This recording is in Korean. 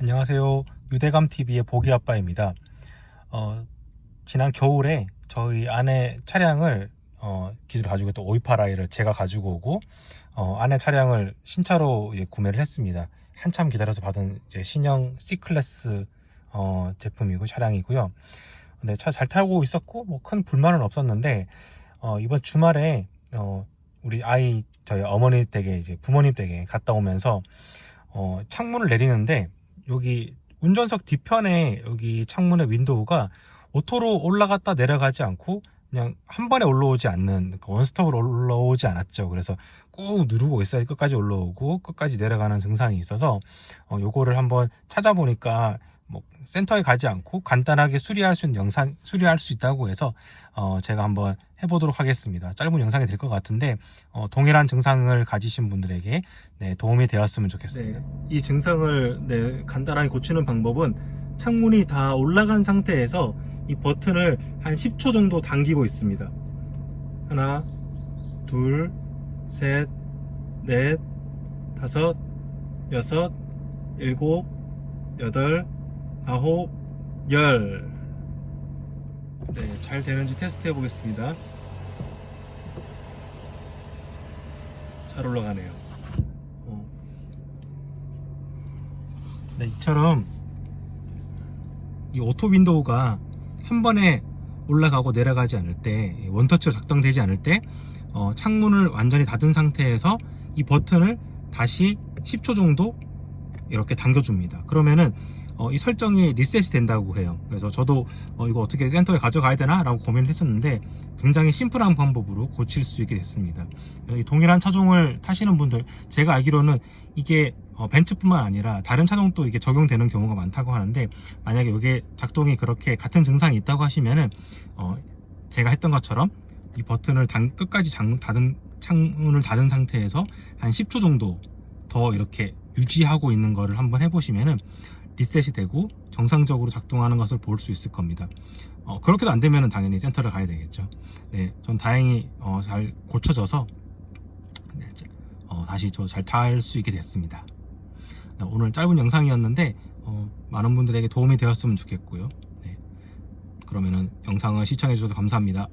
안녕하세요. 유대감 TV의 보기 아빠입니다. 어, 지난 겨울에 저희 아내 차량을 어, 기존에 가지고 있던 오이파라이를 제가 가지고 오고 어, 아내 차량을 신차로 예, 구매를 했습니다. 한참 기다려서 받은 이제 신형 C 클래스 어, 제품이고 차량이고요. 근데 차 잘 타고 있었고 뭐 큰 불만은 없었는데 어, 이번 주말에 어, 우리 아이 저희 어머니 댁에 이제 부모님 댁에 갔다 오면서 어, 창문을 내리는데 여기 운전석 뒤편에 여기 창문의 윈도우가 오토로 올라갔다 내려가지 않고 그냥 한 번에 올라오지 않는 그 원스톱으로 올라오지 않았죠. 그래서 꾹 누르고 있어야 끝까지 올라오고 끝까지 내려가는 증상이 있어서 어, 요거를 한번 찾아보니까 뭐 센터에 가지 않고 간단하게 수리할 수 있는 영상 수리할 수 있다고 해서 어, 제가 한번 해보도록 하겠습니다. 짧은 영상이 될 것 같은데 어, 동일한 증상을 가지신 분들에게 네, 도움이 되었으면 좋겠습니다. 이 증상을 네, 간단하게 고치는 방법은 창문이 다 올라간 상태에서 이 버튼을 한 10초 정도 당기고 있습니다. 하나, 둘, 셋, 넷, 다섯, 여섯, 일곱, 여덟, 아홉, 열. 네, 잘 되는지 테스트 해보겠습니다. 잘 올라가네요. 어. 네, 이처럼 이 오토 윈도우가 한 번에 올라가고 내려가지 않을 때 원터치로 작동되지 않을 때 어, 창문을 완전히 닫은 상태에서 이 버튼을 다시 10초 정도 이렇게 당겨줍니다. 그러면은 어, 이 설정이 리셋이 된다고 해요. 그래서 저도 어, 이거 어떻게 센터에 가져가야 되나? 라고 고민을 했었는데 굉장히 심플한 방법으로 고칠 수 있게 됐습니다. 이 동일한 차종을 타시는 분들, 제가 알기로는 이게 어, 벤츠뿐만 아니라 다른 차종도 이게 적용되는 경우가 많다고 하는데 만약에 이게 작동이 그렇게 같은 증상이 있다고 하시면은 어, 제가 했던 것처럼 이 버튼을 단, 끝까지 장, 닫은 창문을 닫은 상태에서 한 10초 정도 더 이렇게 유지하고 있는 거를 한번 해보시면은 리셋이 되고 정상적으로 작동하는 것을 볼 수 있을 겁니다. 어, 그렇게도 안 되면은 당연히 센터를 가야 되겠죠. 네, 전 다행히 어, 잘 고쳐져서 네, 어, 다시 저 잘 탈 수 있게 됐습니다. 네, 오늘 짧은 영상이었는데 어, 많은 분들에게 도움이 되었으면 좋겠고요. 네, 그러면은 영상을 시청해 주셔서 감사합니다.